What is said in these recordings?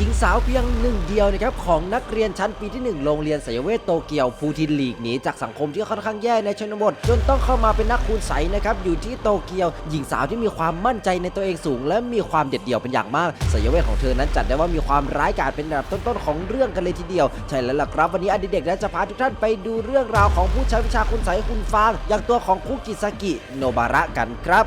หญิงสาวเพียงหนึ่งเดียวนะครับของนักเรียนชั้นปีที่ 1 โรงเรียนสายเวทโตเกียวฟูทินลีกหนีจากสังคมที่ค่อนข้างแย่ในชนบท จนต้องเข้ามาเป็นนักคูณใสนะครับอยู่ที่โตเกียว หญิงสาวที่มีความมั่นใจในตัวเองสูง และมีความเด็ดเดี่ยวเป็นอย่างมากสายเวทของเธอนั้นจัดได้ว่ามีความร้ายกาจเป็นอันดับต้นๆของเรื่องกันเลยทีเดียว ใช่แล้วล่ะครับ วันนี้อดีเด็กนั้นจะพาทุกท่านไปดูเรื่องราวของผู้ใช้วิชาคุณใสคุณฟาง อย่างตัวของคุกิซากิโนบาระกันครับ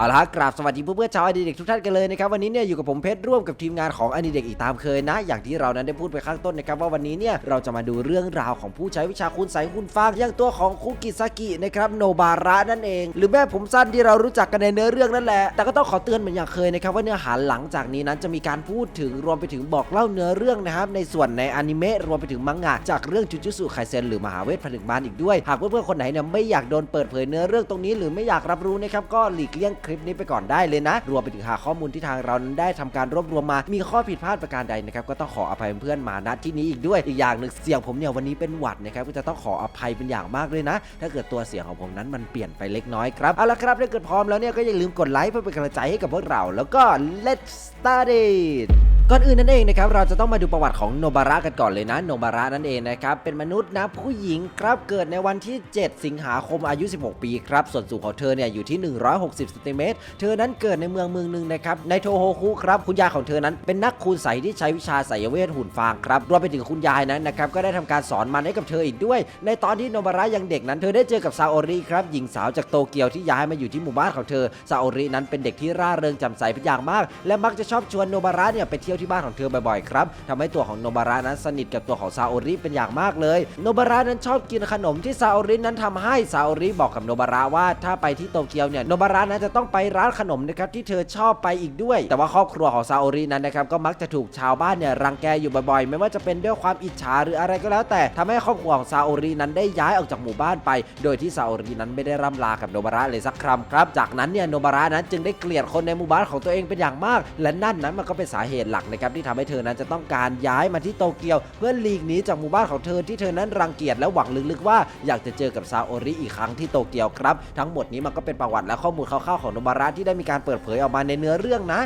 เอาละกราบสวัสดีเพื่อนๆชาวอดีเด็กทุกท่านกันเลยนะครับวันนี้เนี่ยอยู่กับผมเพชรร่วมกับทีมงานของอดีเด็กอีกตามเคยนะ อย่างที่เรานั้นได้พูดไปข้างต้นนะครับว่าวันนี้เนี่ยเราจะมาดูเรื่องราวของผู้ใช้วิชาคุณใสคุณฟางอย่างตัวของคุกิซากินะครับโนบาระนั่นเอง หรือแม่ผมสั้นที่เรารู้จักกันในเนื้อเรื่องนั่นแหละแต่ก็ต้องขอเตือนเหมือนอย่างเคยนะครับว่าเนื้อหาหลังจากนี้นั้นจะมีการพูดถึงรวมไปถึงบอกเล่าเนื้อเรื่องนะครับในส่วนในอนิเมะรวมไปถึงมังงะจากเรื่องจุจุสุไคเซนหรือมหาเวทผนึกมารอีกด้วย หากเพื่อนๆคนไหนเนี่ยไม่อยากโดนเปิดเผยเนื้อเรื่องตรงนี้หรือไม่อยากรับรู้นะครับก็หลีกเลี่ยงลิปนี้ไปก่อนได้เลยนะ รวมไปถึงหาข้อมูลที่ทางเรานั้นได้ทำการรวบรวมมา มีข้อผิดพลาดประการใดนะครับก็ต้องขออภัยเพื่อนๆมาณที่นี้อีกด้วยอีกอย่างหนึ่งเสียงผมเนี่ยวันนี้เป็นหวัดนะครับก็จะต้องขออภัยเป็นอย่างมากเลยนะ ถ้าเกิดตัวเสียงของผมนั้นมันเปลี่ยนไปเล็กน้อยครับเอาละครับถ้าเกิดพร้อมแล้วเนี่ยก็อย่าลืมกดไลค์เพื่อเป็นกำลังใจให้กับพวกเรา แล้วก็ let's start it ก่อนอื่นนั่นเองนะครับเราจะต้องมาดูประวัติของโนบาระกันก่อนเลยนะโนบาระนั่นเองนะครับเป็นมนุษย์นะผู้หญิงครับเกิดในวันที่ 7 สิงหาคมอายุ 16 ปีครับส่วนสูงของเธอเนี่ยอยู่ที่ 160ซนติเมตรเธอนั้นเกิดในเมืองเมืองหนึ่งนะครับในโทโฮคุครับคุณยายของเธอนั้นเป็นนักคูณใสที่ใช้วิชาไสยเวทหุ่นฟางครับรวมไปถึงคุณยายนั้นนะครับก็ได้ทำการสอนมันให้กับเธออีกด้วย ในตอนที่โนบาระยังเด็กนั้นเธอได้เจอกับซาโอริครับหญิงสาวจากโตเกียวที่ย้ายมาอยู่ที่หมู่บ้านของเธอซาโอรินั้นเป็นเด็กที่ร่าเริงจ่มใสเป็นอย่างมาก และมักจะชอบชวนโนบาระเนี่ยไปเที่ยวที่บ้านของเธอบ่อยๆครับทำให้ตัวของโนบาระนั้นสนิทกับตัวของซาโอริเป็นอย่างมากเลย โนบาระนั้นชอบกินขนมที่ซาโอรินั้นทำให้ซาโอริบอกกับโนบาระว่าถ้าไปที่โตเกียวเนี่ยโนบาระนั้นจะต้องไปร้านขนมนะครับที่เธอชอบไปอีกด้วย แต่ว่าครอบครัวของซาโอรินั้นนะครับก็มักจะถูกชาวบ้านเนี่ยรังแกอยู่บ่อยๆ ไม่ว่าจะเป็นด้วยความอิจฉาหรืออะไรก็แล้ว แต่ทำให้ครอบครัวของซาโอรินั้นได้ย้ายออกจากหมู่บ้านไป โดยที่ซาโอรินั้นไม่ได้ร่ำลากับโนบาระเลยสักคำครับ จากนั้นเนี่ยโนบาระนั้นจึงได้เกลียดคนในหมู่บ้านของตัวเองเป็นอย่างมาก และนั่นนั้นมันก็เป็นสาเหตุหลักนะครับที่ทำให้เธอนั้นจะต้องการย้ายมาที่โตเกียว เพื่อหลีกหนีจากหมู่บ้านของเธอที่เธอนั้นรังเกียจและหวังลึกๆว่าอยากจะเจอกับซาโอริอีกครั้งที่โตเกียวครับ ทั้งหมดนี้มันก็เป็นประวัติและข้อมูลคร่าวๆของโนบาระที่ได้มีการเปิดเผยออกมาในเนื้อเรื่องนะ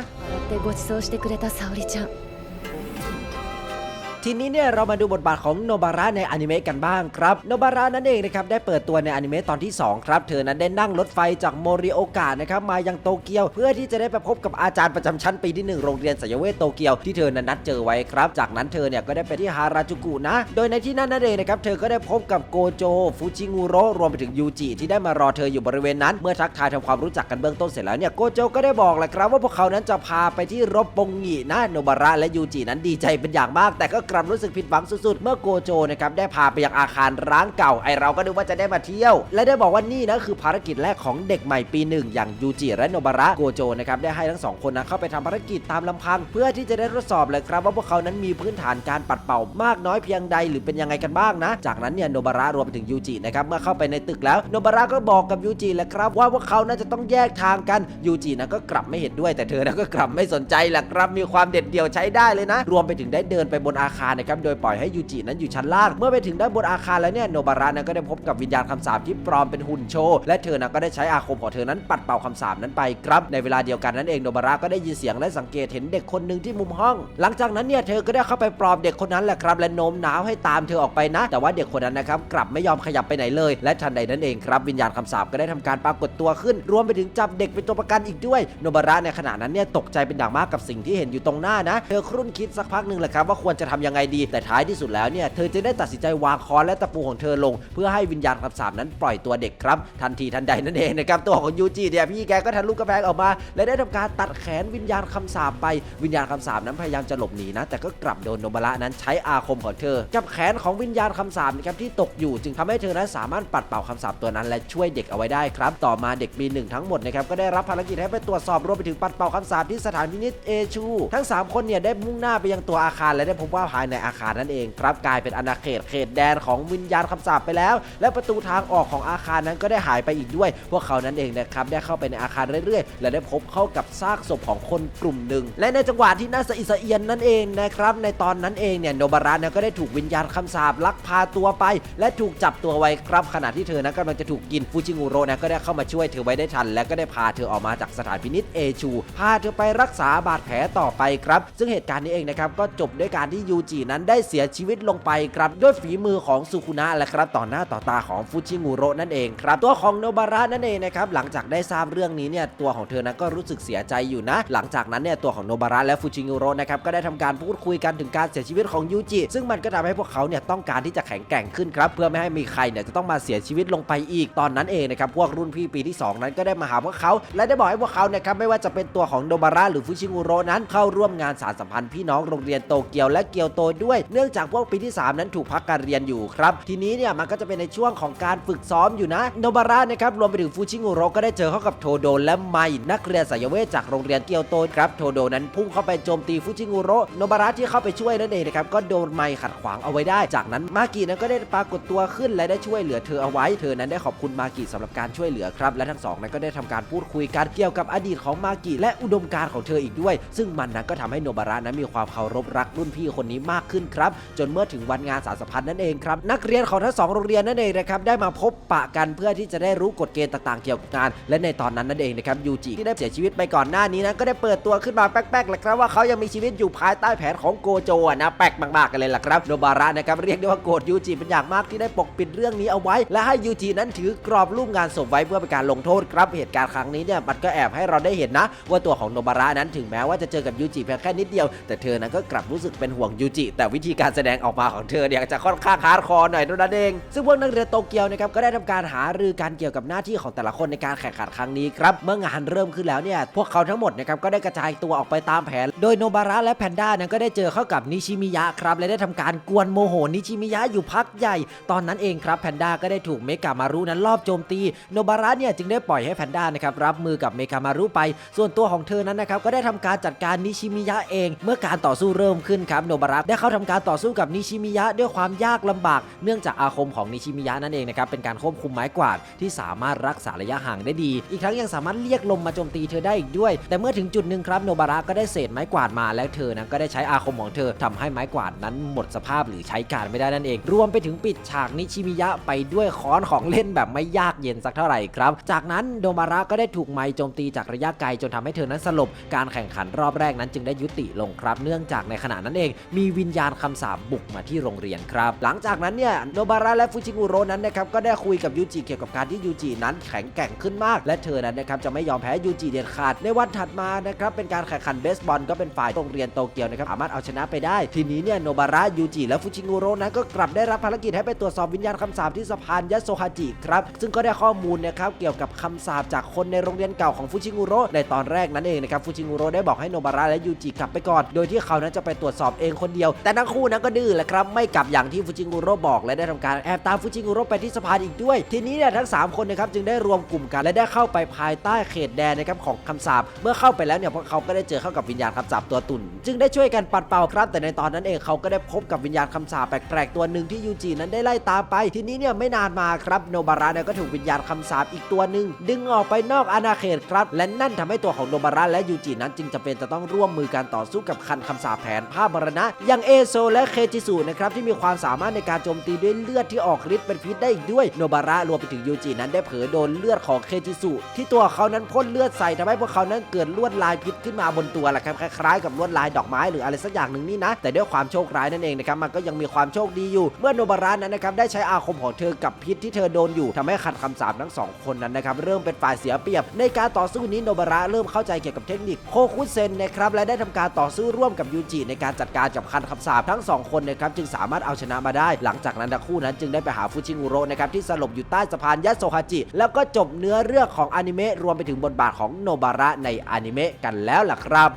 ทีนี้เนี่ยเรามาดูบทบาทของโนบาระในอนิเมะกันบ้างครับโนบาระนั่นเองนะครับได้เปิดตัวในอนิเมะตอนที่ 2 ครับ เธอนั้นได้นั่งรถไฟจากโมริโอกะนะครับมายังโตเกียว เพื่อที่จะได้ไปพบกับอาจารย์ประจำชั้นปีที่ 1 โรงเรียนสายเวทโตเกียวที่เธอนั้นนัดเจอไว้ครับ จากนั้นเธอเนี่ยก็ได้ไปที่ฮาราจูกุนะ โดยในที่นั่นนั่นเองนะครับเธอก็ได้พบกับโกโจฟูจิงูโร่รวมไปถึงยูจิที่ได้มารอเธออยู่บริเวณนั้นเมื่อทักทายทำความรู้จักกันเบื้องต้นเสร็จแล้วเนี่ยโกโจก็ได้บอกแหละครับว่าพวกเขานั้นจะพาไปที่รบปงงีนะโนบาระและยูจินั้นดีใจเป็นอย่างมากแต่ก็กลับรู้สึกผิดหวังสุดๆ เมื่อโกโจนะครับได้พาไปยังอาคารร้างเก่า ไอเราก็นึกว่าจะได้มาเที่ยว และได้บอกว่านี่นะคือภารกิจแรกของเด็กใหม่ปีหนึ่งอย่างยูจิและโนบาระโกโจนะครับได้ให้ทั้งสองคนนะเข้าไปทำภารกิจตามลำพัง เพื่อที่จะได้ทดสอบเลยครับว่าพวกเขานั้นมีพื้นฐานการปัดเป่ามากน้อยเพียงใดหรือเป็นยังไงกันบ้างนะ จากนั้นเนี่ยโนบาระรวมไปถึงยูจินะครับเมื่อเข้าไปในตึกแล้วโนบาระก็บอกกับยูจิแหละครับว่าพวกเขาน่าจะต้องแยกทางกันยูจินะก็กลับไม่เห็นด้วยแต่เธอนะก็กลับไม่สนใจแหละครับมีความเด็ดเดี่ยวใช้ได้เลยนะ รวมไปถึงได้เดินไปบนอาคารนะครับโดยปล่อยให้ยูจินั้นอยู่ชั้นล่าง เมื่อไปถึงด้านบนอาคารแล้วเนี่ยโนบาระนะก็ได้พบกับวิญญาณคำสาปที่ปลอมเป็นหุ่นโชว์และเธอนะก็ได้ใช้อาคมของเธอนั้นปัดเป่าคำสาปนั้นไปครับในเวลาเดียวกันนั้นเองโนบาระก็ได้ยินเสียงและสังเกตเห็นเด็กคนหนึ่งที่มุมห้อง หลังจากนั้นเนี่ยเธอก็ได้เข้าไปปลอบเด็กคนนั้นแหละครับและโน้มน้าวให้ตามเธอออกไปนะ แต่ว่าเด็กคนนั้นนะครับกลับไม่ยอมขยับไปไหนเลย และทันใดนั้นเองครับวิญญาณคำสาปก็ได้ทำการปรากฏตัวขึ้น รวมไปถึงจับเด็กเป็นตัวประกันอีกด้วยโนบาระในขณะนั้นเนี่ยตกใจเป็นอย่างมากกับสิ่งที่เห็นอยู่ตรงหน้านะ เธอครุ่นคิดสักพักหนึ่งแหละครับว่าควรจะทำยังไงดี แต่ท้ายที่สุดแล้วเนี่ยเธอจะได้ตัดสินใจวางคอนและตะปูของเธอลง เพื่อให้วิญญาณคำสาปนั้นปล่อยตัวเด็กครับ ทันทีทันใดนั่นเองนะครับตัวของยูจิเนี่ยพี่แกก็ทันลูกกระแพงออกมา และได้ทำการตัดแขนวิญญาณคำสาปไปวิญญาณคำสาปนั้นพยายามจะหลบหนีนะ แต่ก็กลับโดนโนบาระนั้นใช้อาคมของเธอ จับแขนของวิญญาณคำสาปนะครับที่ตกอยู่ จึงทำให้เธอนั้นสามารถปัดเป่าคำสาปตัวนั้นและช่วยเด็กเอาไว้ได้ครับ ต่อมาเด็กปีหนึ่งทั้งหมดนะครับก็ได้รับภารกิจให้ไปตรวจสอบรวมไปถึงปัดเป่าคำสาปที่สถานพินิจเอชู ทั้ง 3 คนเนี่ยได้มุ่งหน้าไปยังตัวอาคารและได้พบว่าายในอาคารนั่นเองครับกลายเป็นอาณาเขตเขตแดนของวิญญาณคำสาปไปแล้ว และประตูทางออกของอาคารนั้นก็ได้หายไปอีกด้วย พวกเขานั้นเองนะครับได้เข้าไปในอาคารเรื่อยๆ และได้พบเข้ากับซากศพของคนกลุ่มหนึ่ง และในจังหวะที่น่าสะอิดสะเอียนนั่นเองนะครับในตอนนั้นเองเนี่ยโนบาระนี่ยก็ได้ถูกวิญญาณคำสาปลักพาตัวไป และถูกจับตัวไว้ครับขณะที่เธอนั้นกำลังจะถูกกินฟูจิงูโร่นะก็ได้เข้ามาช่วยเธอไว้ได้ทัน และก็ได้พาเธอออกมาจากสถานพินิษเอชูพาเธอไปรักษาบาดแผลต่อไปครับ ซึ่งเหตุการณ์นี้เองนะครับก็จบด้วยการที่ยูจินั้นได้เสียชีวิตลงไปครับด้วยฝีมือของสุคุนะและครับต่อหน้าต่อตาของฟูจิงูโร่นั่นเองครับตัวของโนบาระนั่นเองนะครับหลังจากได้ทราบเรื่องนี้เนี่ยตัวของเธอนั้นก็รู้สึกเสียใจอยู่นะ หลังจากนั้นเนี่ยตัวของโนบาระและฟูจิงูโร่นะครับก็ได้ทำการพูดคุยกันถึงการเสียชีวิตของยูจิซึ่งมันก็ทำให้พวกเขาเนี่ยต้องการที่จะแข็งแกร่งขึ้นครับเพื่อไม่ให้มีใครเนี่ยจะต้องมาเสียชีวิตลงไปอีกตอนนั้นเองนะครับพวกรุ่นพี่ปีที่ 2 นั้นก็ได้มาหาพวกเขา และได้บอกให้พวกเขานะครับไม่ว่าจะเป็นตัวของโนบาระหรือฟูชิงูโรนั้นเข้าร่วมงานสารสัมพันธ์พี่น้องโรงเรียนโตเกียวและเกียวโตด้วย เนื่องจากพวกปีที่ 3 นั้นถูกพักการเรียนอยู่ครับ ทีนี้เนี่ยมันก็จะเป็นในช่วงของการฝึกซ้อมอยู่นะ โนบาระนะครับรวมไปถึงฟูชิงูโร่ก็ได้เจอเข้ากับโทโดและไมนักเรียนสายเวทจากโรงเรียนเกียวโตครับโทโดนั้นพุ่งเข้าไปโจมตีฟูชิงูโร่โนบาระที่เข้าไปช่วยนั่นเองนะครับก็โดนไมขัดขวางเอาไว้ได้ จากนั้นมากินั้นก็ได้ปรากฏตัวขึ้นและได้ช่วยเหลือเธอเอาไว้เธอนั้นได้ขอบคุณมากิสำหรับการช่วยเหลือครับและทั้งสองนั้นก็ได้ทำการพูดคุยกันเกี่ยวกับอดีตของมากิและอุดมการณ์ของเธออีกด้วย ซึ่งมันนั้นก็ทำให้โนบาระนั้นมีความเคารพรักรุ่นพี่คนนี้มากขึ้นครับ จนเมื่อถึงวันงานสารสัมพันธ์นั่นเองครับ นักเรียนของทั้งสองโรงเรียนนั่นเองนะครับได้มาพบปะกันเพื่อที่จะได้รู้กฎเกณฑ์ต่างๆเกี่ยวกับงาน และในตอนนั้นนั่นเองนะครับยูจิที่ได้เสียชีวิตไปก่อนหน้านี้นั้นก็ได้เปิดตัวขึ้นมาแป๊กๆแหละครับว่าเขายังมีชีวิตอยู่ภายใต้แผนของโกโจนะแป๊กมากๆกันเลยล่ะครับโนบาระนะครับเรียกได้ว่าโกรธยูจิเป็นอย่างมากที่ได้ปกปิดเรื่องนี้เอาไว้ และให้ยูจินั้นถือกรอบรูปงานศพไว้เพื่อเป็นการลงโทษครับเหตุการณ์ครั้งนี้เนี่ยมันก็แอบให้เราได้เห็นนะ ว่าตัวของโนบาระนั้นถึงแม้ว่าจะเจอกับยูจิเพียงแค่นิดเดียว แต่เธอนั้นก็กลับรู้สึกเป็นห่วงยูจิ แต่วิธีการแสดงออกมาของเธอเนี่ยจะค่อนข้างฮาร์ดคอร์หน่อยเท่านั้นเอง ซึ่งพวกนักเรียนโตเกียวนะครับก็ได้ทำการหารือกันเกี่ยวกับหน้าที่ของแต่ละคนในการแข่งขันครั้งนี้ครับเมื่องานเริ่มขึ้นแล้วเนี่ยพวกเขาทั้งหมดนะครับก็ได้กระจายตัวออกไปตามแผน โดยโนบาระและแพนด้านั้นก็ได้เจอเข้ากับนิชิมิยะครับและได้ทำการกวนโมโหนิชิมิยะอยู่พักใหญ่ ตอนนั้นเองครับแพนด้าก็ได้ถูกเมกามารุนั้นลอบโจมตีโนบาระเนี่ยจึงได้ปล่อยให้แพนด้านะครับรับมือกับเมกามารุไป ส่วนตัวของเธอนั้นนะครับก็ได้ทำการจัดการนิชิมิยะเอง เมื่อการต่อสู้เริ่มขึ้นครับโนบาระได้เข้าทำการต่อสู้กับนิชิมิยะด้วยความยากลำบาก เนื่องจากอาคมของนิชิมิยะนั่นเองนะครับเป็นการควบคุมไม้กวาดที่สามารถรักษาระยะห่างได้ดี อีกทั้งยังสามารถเรียกลมมาโจมตีเธอได้อีกด้วย แต่เมื่อถึงจุดหนึ่งครับโนบาระก็ได้เศษไม้กวาดมาและเธอนั้นก็ได้ใช้อาคมของเธอทำให้ไม้กวาดนั้นหมดสภาพหรือใช้การไม่ได้นั่นเอง รวมไปถึงปิดฉากนิชิมิยะไปด้วยค้อนของเล่นแบบไม่ยากเย็นสักเท่าไหร่ครับ จากนั้นโนบาระก็ได้ถูกไม้โจมตีจากระยะไกลจนทำให้เธอนั้นสลบ การแข่งขันรอบแรกนั้นจึงได้ยุติลงครับ เนื่องจากในขณะนั้นเองมีวิญญาณคำสาปบุกมาที่โรงเรียนครับ หลังจากนั้นเนี่ยโนบาระและฟูจิกุโร่นั้นนะครับก็ได้คุยกับยูจิเกี่ยวกับการที่ยูจินั้นแข็งแกร่งขึ้นมาก และเธอนั้นนะครับจะไม่ยอมแพ้ยูจิเด็ดขาด ในวันถัดมานะครับเป็นการแข่งขันเบสบอลก็เป็นฝ่ายโรงเรียนโตเกียวนะครับสามารถเอาชนะไปได้ ทีนี้เนี่ยโนบาระยูจิและฟูจิกุโร่นั้นก็กลับได้รับภารกิจให้ไปตรวจสอบวิญญาณคำสาปที่สะพานยัตโซฮาจิครับซึ่งก็ได้ข้อมูลนะครับเกี่ยวกับคำสาปจากคนในโรงเรียนเก่าของฟูจิกุโร่ในตอนแรกนั้นเองนะครับฟูจิกุโรได้บอกให้โนบาระและยูจิกลับไปก่อน โดยที่เขานั้นจะไปตรวจสอบเองคนเดียวแต่ทั้งคู่นั้นก็ดื้อแหละครับไม่กลับอย่างที่ฟูจิกุโร่บอกและได้ทำการแอบตามฟูจิกุโร่ไปที่สะพานอีกด้วย ทีนี้เนี่ยทั้งสามคนนะครับจึงได้รวมกลุ่มกันและได้เข้าไปภายใต้เขตแดนนะครับของคำสาปเมื่อเข้าไปแล้วเนี่ยพวกเขาก็ได้เจอเข้ากับวิญญาณคำสาปตัวตุ่น จึงได้ช่วยกันปัดเป่าครับ แต่ในตอนนั้นเองเขาก็ได้พบกับวิญญาณคำสาปแปลกๆตัวหนึ่งที่ยูจินั้นได้ไล่ตามไปทีนี้เนี่ยไม่นานมาครับโนบาระเนี่ยก็ถูกวิญญาณคำสาปอีกตัวหนึ่งดึงออกไปนอกอาณาเขตครับและนั่นทำให้ตัวของโนบาระและยูจินั้นจึงจำเป็นจะต้องร่วมมือกันต่อสู้กับคันคำสาปแผนภาพมรณะอย่างเอโซและเคจิสุนะครับที่มีความสามารถในการโจมตีด้วยเลือดที่ออกฤทธิ์เป็นพิษได้อีกด้วยโนบาระรวมไปถึงยูจินั้นได้เผลอโดนเลือดของเคจิสุที่ตัวเขานั้นพ่นเลือดใส่ทำให้พวกเขานั้นเกิดลวดลายพิษขึ้นมาบนตัวแหละครับคล้ายๆกับลวดลายดอกไม้หรืออะไรสักอย่างหนึ่งนี่นะ แต่ด้วยความโชคร้ายนั่นเองนะครับมันก็ยังมีความโชคดีอยู่ เมื่อโนบาระนั้นนะครับได้ใช้อาคมของเธอกับพิษที่เธอโดนอยู่ทำให้ขัดคำสาปทั้งสองคนนั้นนะครับเริ่มเป็นฝ่ายเสียเปรียบ ในการต่อสู้นี้โนบาระเริ่มเข้าใจเกี่ยวกับเทคนิคโคคุเซนนะครับและได้ทำการต่อสู้ร่วมกับยูจิในการจัดการกับคันคำสาปทั้งสองคนนะครับจึงสามารถเอาชนะมาได้ หลังจากนั้นทั้งคู่นั้นจึงได้ไปหาฟูชิงุโรนะครับที่สลบอยู่ใต้สะพานยะโซฮาจิ แล้วก็จบเนื้อเรื่องของอนิเมะรวมไปถึงบทบาทของโนบาระในอนิเมะกันแล้วล่ะครับ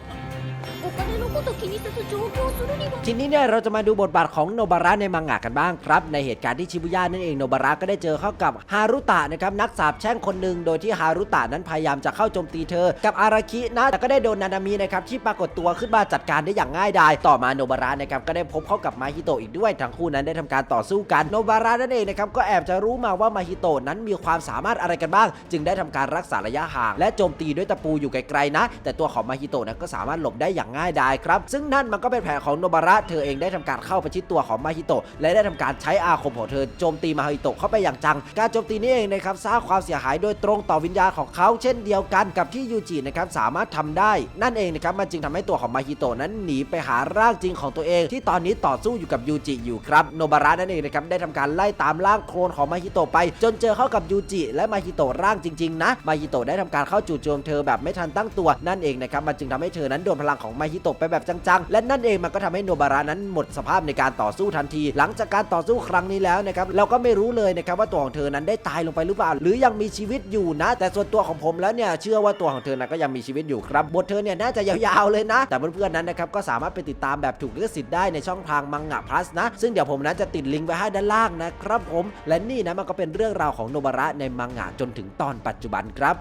ทีนี้เนี่ยเราจะมาดูบทบาทของโนบาระในมังงะกันบ้างครับ ในเหตุการณ์ที่ชิบุย่านั่นเองโนบาระก็ได้เจอเข้ากับฮารุตะนะครับนักสาบแช่งคนหนึ่งโดยที่ฮารุตะนั้นพยายามจะเข้าโจมตีเธอ กับอาราคินะแต่ก็ได้โดนนานามินะครับที่ปรากฏตัวขึ้นมาจัดการได้อย่างง่ายดายต่อมาโนบาระนะครับก็ได้พบเข้ากับมาฮิโตะอีกด้วยทั้งคู่นั้นได้ทำการต่อสู้กันโนบาระนั่นเองนะครับก็แอบจะรู้มาว่ามาฮิโตะนั้นมีความสามารถอะไรกันบ้าง จึงได้ทำการรักษาระยะห่าง และโจมตีด้วยตะปูอยู่ไกลๆนะ แต่ตัวของมาฮิโตะนั้นก็สามารถหลบได้อย่างง่ายดายครับซึ่งนั่นมันก็เป็นแผนของโนบาระเธอเองได้ทำการเข้าประชิดตัวของมาฮิโตะและได้ทำการใช้อาคมของเธอโจมตีมาฮิโตะเข้าไปอย่างจัง การโจมตีนี้เองนะครับสร้างความเสียหายโดยตรงต่อวิญญาณของเขาเช่นเดียวกันกับที่ยูจินะครับสามารถทำได้นั่นเองนะครับมันจึงทำให้ตัวของมาฮิโตะนั้นหนีไปหาร่างจริงของตัวเอง ที่ตอนนี้ต่อสู้อยู่กับยูจิอยู่ครับโนบาระนั่นเองนะครับได้ทำการไล่ตามร่างโคลนของมาฮิโตะไป จนเจอเข้ากับยูจิและมาฮิโตะร่างจริงๆนะมาฮิโตะได้ทำการเข้าจู่โจมเธอแบบไม่ทันตั้งตัวนั่นเองนะครับมันจึงทำให้เธอนั้นโดนพลังของมาฮิโตะไปแบบจังๆ และนั่นเองมันก็ทำให้โนบาระนั้นหมดสภาพในการต่อสู้ทันที หลังจากการต่อสู้ครั้งนี้แล้วนะครับเราก็ไม่รู้เลยนะครับว่าตัวของเธอนั้นได้ตายลงไปหรือเปล่า หรือยังมีชีวิตอยู่นะ แต่ส่วนตัวของผมแล้วเนี่ยเชื่อว่าตัวของเธอนั้นก็ยังมีชีวิตอยู่ครับบทเธอเนี่ยน่าจะยาวๆเลยนะ แต่เพื่อนๆนั้นนะครับก็สามารถไปติดตามแบบถูกลิขสิทธิ์ได้ในช่องทางมังงะพลัสนะ ซึ่งเดี๋ยวผมนั้นจะติดลิงก์ไว้ให้ด้านล่างนะครับผมและนี่นะมันก็เป็นเรื่องราวของโนบาระในมังงะจนถึงตอนปัจจุบันครับ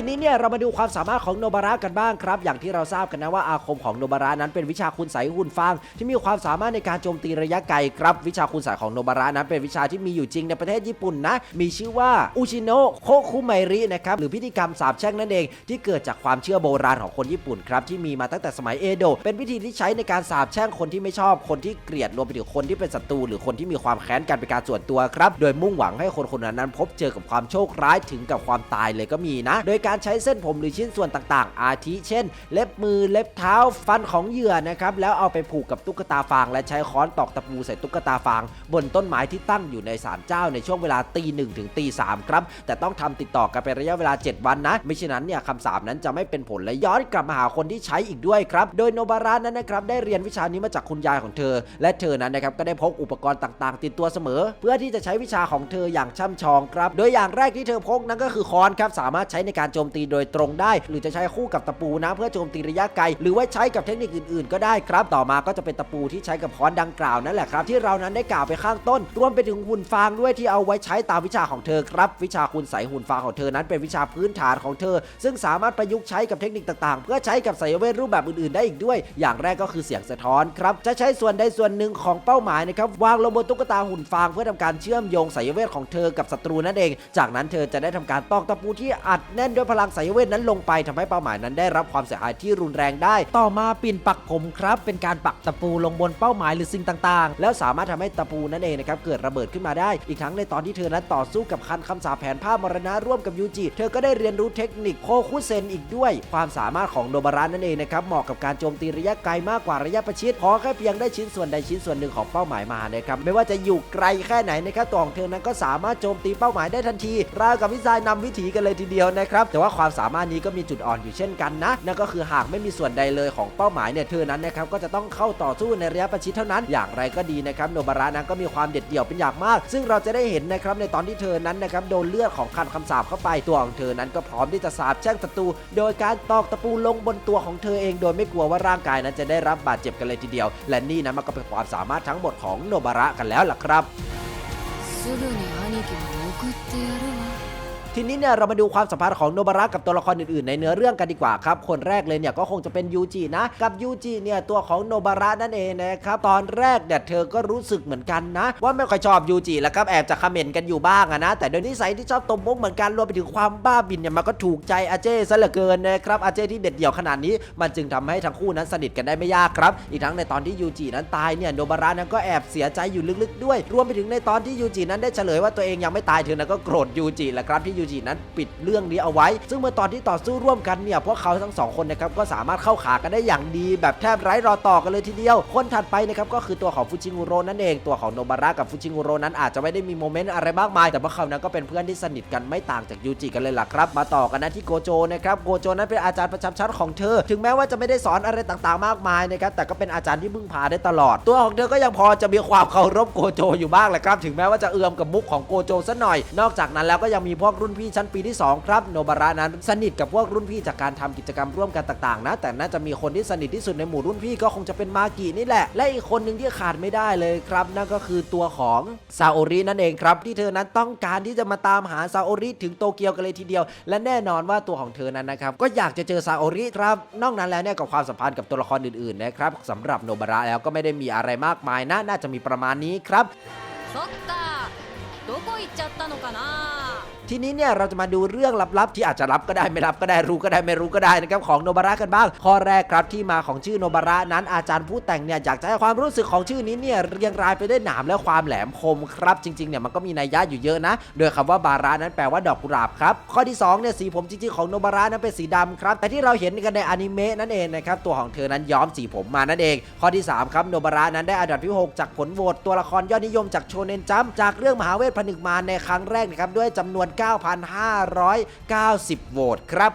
ทีนี้เนี่ยเรามาดูความสามารถของโนบาระกันบ้างครับ อย่างที่เราทราบกันนะว่าอาคมของโนบาระนั้นเป็นวิชาคุณใสยหุ่นฟางที่มีความสามารถในการโจมตีระยะไกลครับ วิชาคุณใสยของโนบาระนั้นเป็นวิชาที่มีอยู่จริงในประเทศญี่ปุ่นนะ มีชื่อว่าอุชิโนโคคุไมรินะครับหรือพิธีกรรมสาบแช่งนั่นเองที่เกิดจากความเชื่อโบราณของคนญี่ปุ่นครับที่มีมาตั้งแต่สมัยเอโดะเป็นวิธีที่ใช้ในการสาบแช่งคนที่ไม่ชอบคนที่เกลียดรวมไปถึงคนที่เป็นศัตรูหรือคนที่มีความแค้นกันเป็นการส่วนตัวครับ โดยมุ่งหวังให้คนคนนั้นพบเจอกับความโชคร้ายถึงกับความตายเลยก็มีนะ โดยการใช้เส้นผมหรือชิ้นส่วนต่างๆ อาทิเช่น เล็บมือเล็บเท้าฟันของเหยื่อนะครับแล้วเอาไปผูกกับตุ๊กตาฟาง และใช้ค้อนตอกตะปูใส่ตุ๊กตาฟาง บนต้นไม้ที่ตั้งอยู่ในศาลเจ้าในช่วงเวลาตีหนึ่งถึงตีสามครับ แต่ต้องทำติดต่อกันเป็นระยะเวลา 7 วันนะไม่เช่นนั้นเนี่ยคำสาปนั้นจะไม่เป็นผลและย้อนกลับมาหาคนที่ใช้อีกด้วยครับ โดยโนบาระนั้นนะครับได้เรียนวิชานี้มาจากคุณยายของเธอ และเธอนั้นนะครับก็ได้พกอุปกรณ์ต่างๆ ติดตัวเสมอ เพื่อที่จะใช้วิชาของเธออย่างช่ำชองครับ โดยอย่างแรกที่เธอพกนั่นก็คือค้อนครับสามารถใช้ในการโจมตีโดยตรงได้ หรือจะใช้คู่กับตะปูนะเพื่อโจมตีระยะไกล หรือว่าใช้กับเทคนิคอื่นๆ ก็ได้ครับ ต่อมาก็จะเป็นตะปูที่ใช้กับค้อนดังกล่าวนั่นแหละครับ ที่เรานั้นได้กล่าวไปข้างต้น รวมไปถึงหุ่นฟางด้วยที่เอาไว้ใช้ตามวิชาของเธอครับ วิชาคุณใสยหุ่นฟางของเธอนั้นเป็นวิชาพื้นฐานของเธอ ซึ่งสามารถประยุกต์ใช้กับเทคนิคต่างๆ เพื่อใช้กับไสยเวทรูปแบบอื่นๆ ได้อีกด้วย อย่างแรกก็คือเสียงสะท้อนครับจะใช้ส่วนใดส่วนหนึ่งของเป้าหมายนะครับวางลงบนตุ๊กตาหุ่นฟางเพื่อทำการเชื่อมโยงไสยเวทของเธอกับศัตรูนั่นเอง จากนั้นเธอจะได้ทำการตอกตะปูที่อัดแน่นด้วยพลังไสยเวทนั้นลงไปทำให้เป้าหมายนั้นได้รับความเสียหายที่รุนแรงได้ ต่อมาปิ่นปักผมครับ เป็นการปักตะปูลงบนเป้าหมายหรือสิ่งต่างๆ แล้วสามารถทำให้ตะปูนั่นเองนะครับเกิดระเบิดขึ้นมาได้ อีกทั้งในตอนที่เธอนั้นต่อสู้กับคันคำสาปแผนผ้ามรณะร่วมกับยูจิ เธอก็ได้เรียนรู้เทคนิคโคคุเซนอีกด้วย ความสามารถของโนบาระนั่นเองนะครับเหมาะกับการโจมตีระยะไกลมากกว่าระยะประชิดขอแค่เพียงได้ชิ้นส่วนใดชิ้นส่วนหนึ่งของเป้าหมายมานะครับไม่ว่าจะอยู่ไกลแค่ไหนนะครับตัวของเธอนั้นก็สามารถโจมตีเป้าหมายได้ทันทีราวกับวิจัยนำวิถีกันเลยทีเดียวนะครับแต่ว่าความสามารถนี้ก็มีจุดอ่อนอยู่เช่นกันนะนั่นก็คือหากไม่มีส่วนใดเลยของเป้าหมายเนี่ยเธอนั้นนะครับก็จะต้องเข้าต่อสู้ในระยะประชิดเท่านั้น อย่างไรก็ดีนะครับโนบาระนั้นก็มีความเด็ดเดี่ยวเป็นอย่างมาก ซึ่งเราจะได้เห็นนะครับในตอนที่เธอนั้นนะครับโดนเลือดของคันคำสาปเข้าไปตัวของเธอนั้นก็พร้อมที่จะสาบแช่งศัตรูโดยการตอกตะปูลงบนตัวของเธอเอง โดยไม่กลัวว่าร่างกายนั้นจะได้รับบาดเจ็บกันเลยทีเดียว และนี่นะมันก็เป็นความสามารถทั้งหมดของโนบาระกันแล้วล่ะครับ すぐに兄貴に送ってやるわ ทีนี้เนี่ยเรามาดูความสัมพันธ์ของโนบาระกับตัวละครอื่นๆในเนื้อเรื่องกันดีกว่าครับ คนแรกเลยเนี่ยก็คงจะเป็นยูจินะ กับยูจิเนี่ยตัวของโนบาระนั่นเองนะครับ ตอนแรกเนี่ยเธอก็รู้สึกเหมือนกันนะ ว่าไม่ค่อยชอบยูจิแล้วครับแอบจะคอมเมนต์กันอยู่บ้างนะ แต่โดยนิสัยที่ชอบตบมุกเหมือนกันรวมไปถึงความบ้าบินเนี่ยมันก็ถูกใจอาเจ้ซะเหลือเกินนะครับอาเจ้ที่เด็ดเดี่ยวขนาดนี้ มันจึงทำให้ทั้งคู่นั้นสนิทกันได้ไม่ยากครับ อีกทั้งในตอนที่ยูจินั้นตายเนี่ยโนบาระนั้นก็แอบเสียใจอยู่ลึกๆ ด้วย รวมไปถึงในตอนที่ยูจินั้นได้เฉลยว่าตัวเองยังไม่ตายเธอนั้นก็โกรธยูจิแหละครับที่ยูจินั้นปิดเรื่องนี้เอาไว้ ซึ่งเมื่อตอนที่ต่อสู้ร่วมกันเนี่ยพวกเขาทั้งสองคนนะครับก็สามารถเข้าขากันได้อย่างดี แบบแทบไร้รอต่อกันเลยทีเดียว คนถัดไปนะครับก็คือตัวของฟูจิงุโร่นั่นเองตัวของโนบาระกับฟูจิงุโร่นั้นอาจจะไม่ได้มีโมเมนต์อะไรมากมาย แต่พวกเขานั้นก็เป็นเพื่อนที่สนิทกันไม่ต่างจากยูจิกันเลยล่ะครับ มาต่อกันนะที่โกโจนะครับโกโจนั้นเป็นอาจารย์ประจำชั้นของเธอ ถึงแม้ว่าจะไม่ได้สอนอะไรต่างๆ มากมายนะครับแต่ก็เป็นอาจารย์ที่พึ่งพาได้ตลอด ตัวของเธอก็ยังพอจะมีความเคารพโกโจอยู่บ้างแหละครับ ถึงแม้ว่าจะเอื้อมกับมุกของโกโจซะหน่อย นอกจากนั้นแล้วก็ยังมีพวกรุรุ่นพี่ชั้นปีที่สองครับโนบาระนั้นสนิทกับพวกรุ่นพี่จากการทำกิจกรรมร่วมกันต่างๆนะแต่น่าจะมีคนที่สนิทที่สุดในหมู่รุ่นพี่ก็คงจะเป็นมากินี่แหละ และอีกคนหนึ่งที่ขาดไม่ได้เลยครับ นั่นก็คือตัวของซาโอรินั่นเองครับ ที่เธอนั้นต้องการที่จะมาตามหาซาโอริถึงโตเกียวกันเลยทีเดียว และแน่นอนว่าตัวของเธอนั้นนะครับก็อยากจะเจอซาโอริครับนอกนั้นแล้วเนี่ยกับความสัมพันธ์กับตัวละครอื่นๆนะครับสำหรับโนบาระแล้วก็ไม่ได้มีอะไรมากมายนะน่าจะมีประมาณนี้ครับ そっかどこ行っちゃったのかな ทีนี้เนี่ยเราจะมาดูเรื่องลับๆ ที่อาจจะรับก็ได้ไม่รับก็ได้รู้ก็ได้ไม่รู้ก็ได้นะครับของโนบาระกันบ้าง ข้อแรกครับที่มาของชื่อโนบาระนั้นอาจารย์ผู้แต่งเนี่ยอยากจะให้ความรู้สึกของชื่อนี้เนี่ยเรียงรายไปด้วยหนามและความแหลมคมครับ จริงๆเนี่ยมันก็มีนัยยะอยู่เยอะนะ โดยคำว่าบาระนั้นแปลว่าดอกกุหลาบครับข้อที่2เนี่ยสีผมจริงๆของโนบาระนั้นเป็นสีดำครับแต่ที่เราเห็นกันในอนิเมะนั่นเองนะครับตัวของเธอนั้นย้อมสีผมมานั่นเอง ข้อที่สามครับโนบาระนั้นได้อันดับที่หกจากผลโหวตตัวละครยอดนิยมจากโชเนนจัมจากเรื่องมหาเวทผนึกมารในครั้งแรกนะครับด้วยจำนวน9,590 โหวตครับ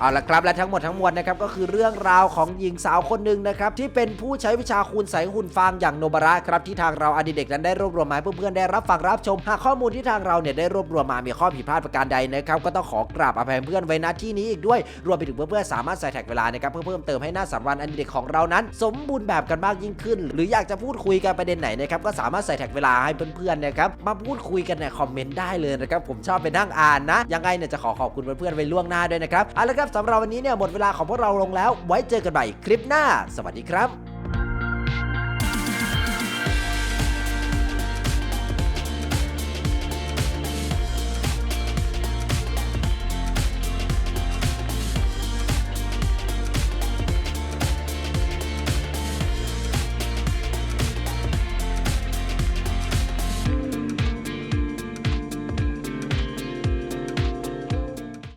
เอาละครับและทั้งหมดทั้งมวลนะครับก็คือเรื่องราวของหญิงสาวคนหนึ่งนะครับที่เป็นผู้ใช้วิชาคูณใสหุ่นฟางอย่างโนบาระครับที่ทางเราอดีเด็กนั้นได้รวบรวมมาเพื่อนๆได้รับฟังรับชม หากข้อมูลที่ทางเราเนี่ยได้รวบรวมมามีข้อผิดพลาดประการใดนะครับก็ต้องขอกราบอภัยเพื่อนไว้ณที่นี้อีกด้วย รวมไปถึงเพื่อนๆสามารถใส่แท็กเวลานะครับเพื่อเพิ่มเติมให้หน้าสารวันอดีเด็กของเรานั้น สมบูรณ์แบบกันมากยิ่งขึ้น หรืออยากจะพูดคุยกันประเด็นไหนนะครับก็สามารถใส่แท็กเวลาให้เพื่อนๆนะครับมาพูดคุยกันในคอมเมนต์ได้เลยนะครับผมชอบไปนั่งอ่านนะยังไงเนี่ยจะขอขอบคุณเพื่อนๆไว้ล่วงหน้าด้วยนะครับเอาละครับสำหรับวันนี้เนี่ยหมดเวลาของพวกเราลงแล้ว ไว้เจอกันใหม่คลิปหน้า สวัสดีครับ